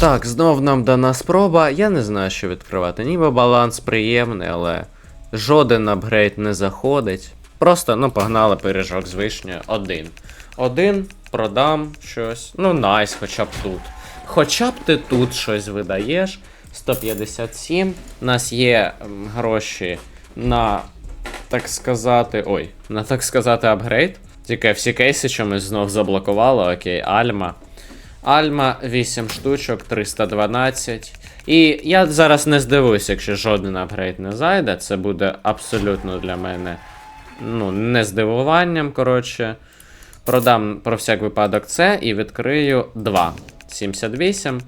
Так, знов нам дана спроба. Я не знаю, що відкривати. Ніби баланс приємний, але жоден апгрейд не заходить. Просто, ну, погнали пиріжок з вишнею. Один. Один, продам щось. Ну, найс, хоча б тут. Хоча б ти тут щось видаєш. 157. У нас є гроші на, так сказати. Ой, на так сказати, апгрейд. Тільки всі кейси чомусь знов заблокувало. Окей, Альма. Альма 8 штучок, 312. І я зараз не здивуюся, якщо жоден апгрейд не зайде. Це буде абсолютно для мене ну, не здивуванням, коротше. Продам про всяк випадок це і відкрию 2. 78.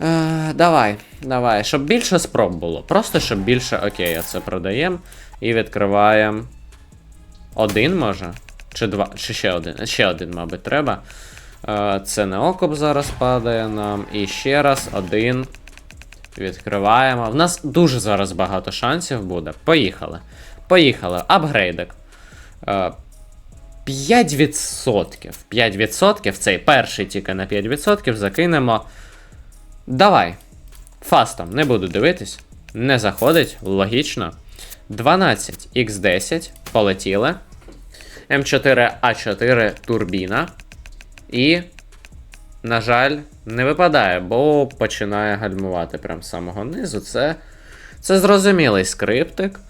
Е, давай, давай. Щоб більше спроб було. Просто щоб більше. Окей, це продаємо. І відкриваємо. Один може? Чи два? Чи ще один? Ще один, мабуть, треба. Е, Це не окоп зараз падає нам. І ще раз один. Відкриваємо. В нас дуже зараз багато шансів буде. Поїхали. Поїхали. Апгрейдик. Е, 5%. 5%. Цей перший тільки на 5% закинемо. Давай. Фастом, не буду дивитись. Не заходить, логічно. 12 x 10 полетіли. М4А4 турбіна. І, на жаль, не випадає, бо починає гальмувати прям з самого низу. Це, це зрозумілий скриптик.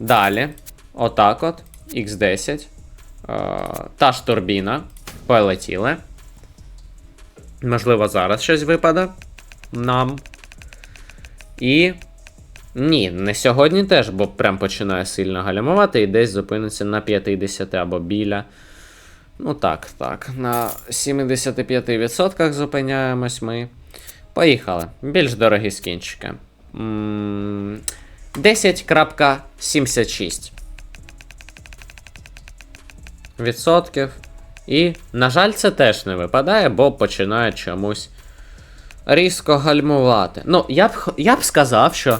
Далі, отак от, X10. Е, та ж турбіна. Полетіли. Можливо, зараз щось випаде нам. І. Ні, не сьогодні теж, бо прям починає сильно гальмувати і десь зупиниться на 50 або біля. Ну так, так. На 75% зупиняємось ми. Поїхали. Більш дорогі скінчики. 10.76 відсотків. І, на жаль, це теж не випадає, бо починає чомусь різко гальмувати. Ну, я б, я б сказав, що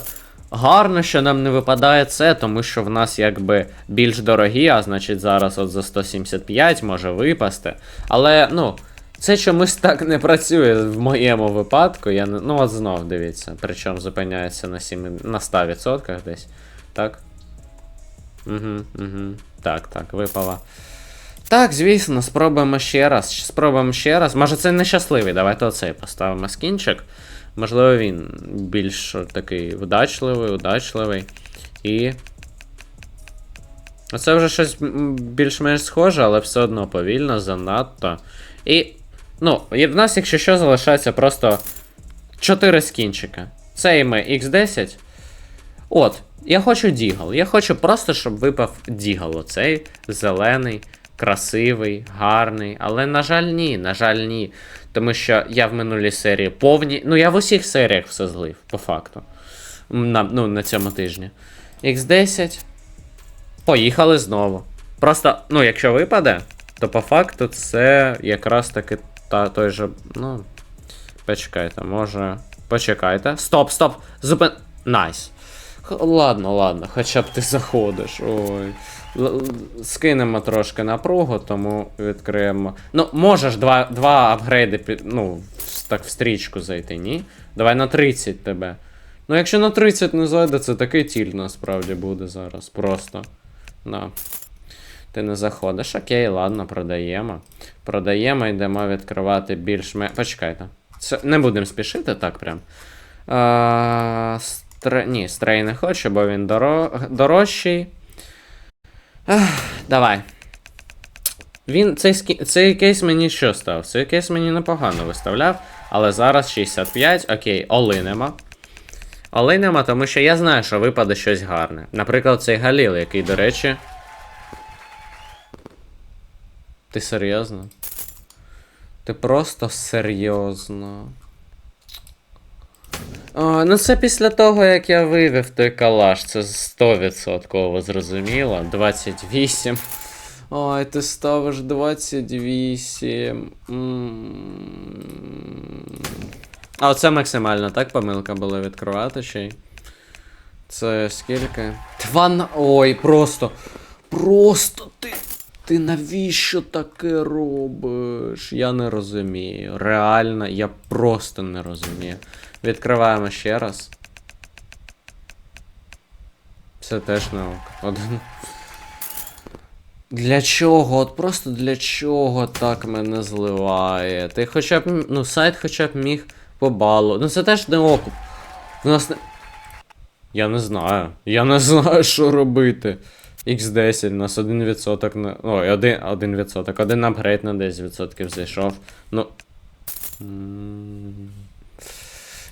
гарно, що нам не випадає це, тому що в нас якби більш дорогі, а значить зараз от за 175 може випасти. Але, ну, це чомусь так не працює в моєму випадку. Я ну, от знов дивіться. Причому зупиняється на, 7, на 100% десь. Так? Угу, угу. Так, так, випала. Так, звісно, спробуємо ще раз. Спробуємо ще раз. Може це нещасливий, давайте оцей поставимо скінчик. Можливо, він більш такий вдачливий, удачливий. І. Оце вже щось більш-менш схоже, але все одно повільно, занадто. І. Ну, і в нас, якщо що, залишається просто 4 скінчика. Цей ми X10. От, я хочу Дігл. Я хочу просто, щоб випав Дігл. Оцей зелений, красивий, гарний. Але, на жаль, ні, на жаль, ні. Тому що я в минулій серії повні. Ну, я в усіх серіях все злив, по факту. На, ну, на цьому тижні. X10. Поїхали знову. Просто, ну, якщо випаде, то по факту це якраз таки та, той же. Ну. Почекайте, може. Почекайте. Стоп, стоп! Зупин. Найс. Ладно, ладно, хоча б ти заходиш. Ой. Скинемо трошки напругу, тому відкриємо. Ну, можеш два, два апгрейди під, ну, так в стрічку зайти, ні? Давай на 30 тебе. Ну, якщо на 30 не зайде, це такий тіль насправді буде зараз. Просто. На. Ти не заходиш. Окей, ладно, продаємо. Продаємо, йдемо відкривати більш Почекайте. Це... Не будемо спішити, так прям. А, стр... Ні, стрей не хочу, бо він доро... дорожчий. Ах, давай. Він цей, скі... цей кейс мені що став? Цей кейс мені непогано виставляв, але зараз 65, окей, олинемо. Олинемо, тому що я знаю, що випаде щось гарне. Наприклад, цей Галіл, який, до речі. Ти серйозно? Ти просто серйозно. О, ну це після того, як я вивів той калаш, це 100% зрозуміло. 28. Ой, ти ставиш 28. А оце максимально, так, помилка була відкривати ще й. Це скільки? Два на... Ой, просто. Просто ти навіщо таке робиш? Я не розумію. Реально, я просто не розумію. Відкриваємо ще раз. Це теж ок. Один. Для чого? От просто для чого так мене зливає? Ти хоча б. Ну, сайт хоча б міг по балу. Ну це теж не окуп. У нас не. Я не знаю. Я не знаю, що робити. X10, у нас 1% на. Ой, 1%, 1%. Один апгрейд на 10% зайшов. Ну.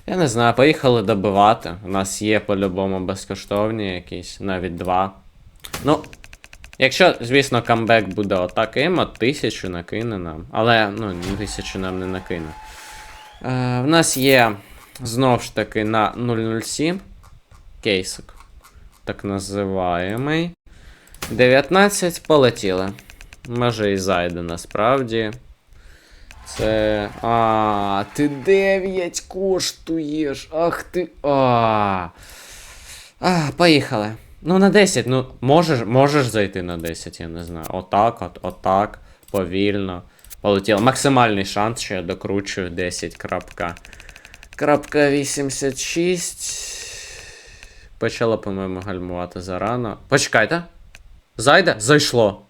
Я не знаю, поїхали добивати. У нас є по-любому безкоштовні якісь, навіть два. Ну, якщо, звісно, камбек буде отаким, от тисячу накине нам. Але, ну, тисячу нам не накине. Е, в нас є знов ж таки на 007 кейсик. Так називаємий. 19 полетіли. Може і зайде насправді. Це. А, ти 9 коштуєш. Ах ти. А. А, поїхали. Ну, на 10, ну, можеш, можеш зайти на 10, я не знаю. Отак, от, отак, повільно. Полетіло. Максимальний шанс, що я докручую 10. Крапка. Крапка 86. Почало, по-моєму, гальмувати зарано. Почекайте. Зайде? Зайшло.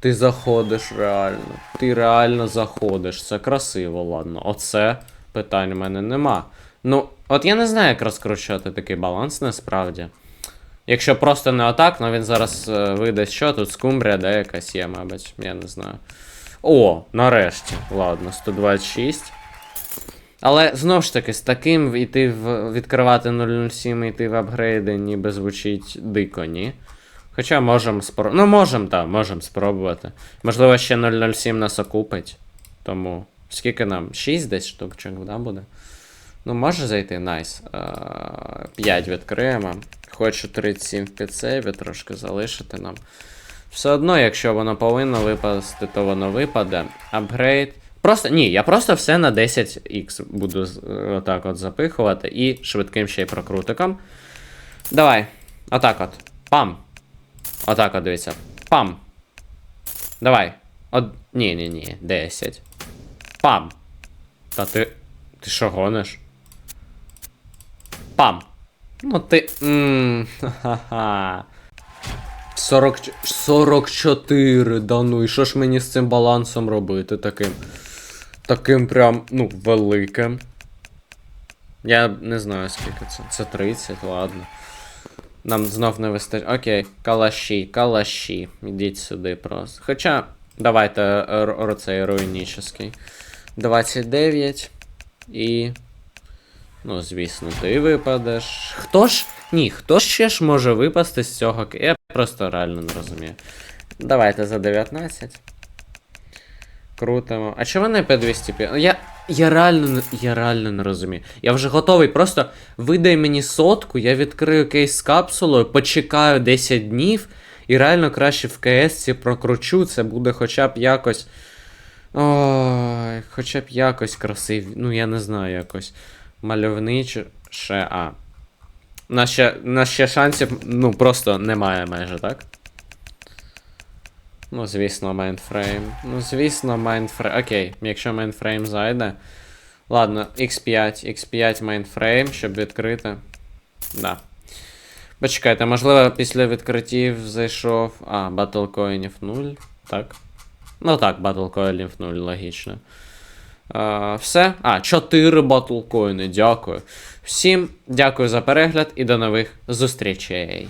Ти заходиш реально. Ти реально заходиш. Це красиво, ладно. Оце питань в мене нема. Ну, от я не знаю, як розкручувати такий баланс насправді. Якщо просто не отак, ну він зараз е, видасть що тут скумбрія, де якась є, мабуть, я не знаю. О, нарешті. Ладно, 126. Але знову ж таки, з таким йти в відкривати 007 і йти в апгрейди, ніби звучить дико, ні? Хоча можемо спробувати. Ну, можемо, так, можемо спробувати. Можливо, ще 007 нас окупить. Тому. Скільки нам? 6 десь штучок, да, буде? Ну, може зайти, найс. Е, 5 відкриємо. Хочу 37 в підсейві, трошки залишити нам. Все одно, якщо воно повинно випасти, то воно випаде. Апгрейд. Просто ні, я просто все на 10х буду отак от запихувати і швидким ще й прокрутиком. Давай. Отак от. Пам. Отак от дивіться. Пам. Давай. От. Ні, ні, ні. 10. Пам. Та ти. Ти що гониш? Пам. Ну ти. Ммм. Ха-ха. 40, 44, да ну і що ж мені з цим балансом робити таким? Таким прям, ну, великим. Я не знаю скільки це. Це 30, ладно. Нам знов не вистачить. Окей, калаші, калаші. Ідіть сюди просто. Хоча, давайте е, р- р- цей руйнічний. 29. І. Ну, звісно, ти випадеш. Хто ж. Ні, хто ще ж може випасти з цього? Я просто реально не розумію. Давайте за 19. Крутимо. А чого не по 205? Я. Я реально, я реально не розумію. Я вже готовий. Просто видай мені сотку, я відкрию кейс з капсулою, почекаю 10 днів і реально краще в КС прокручу. Це буде хоча б якось. Ой, хоча б якось красиві. Ну, я не знаю, якось мальовниче. А. У нас ще, у нас ще шансів, ну, просто немає майже, так? Ну, звісно, мейнфрейм. Ну, звісно, мейнфрейм. Окей, якщо мейнфрейм зайде. Ладно, X5, X5 мейнфрейм, щоб відкрити. Да. Почекайте, можливо, після відкриттів зайшов. А, батлкоїнів 0. Так. Ну так, батлкоїнів 0, логічно. А, все. А, 4 батлкоїни, дякую. Всім дякую за перегляд і до нових зустрічей.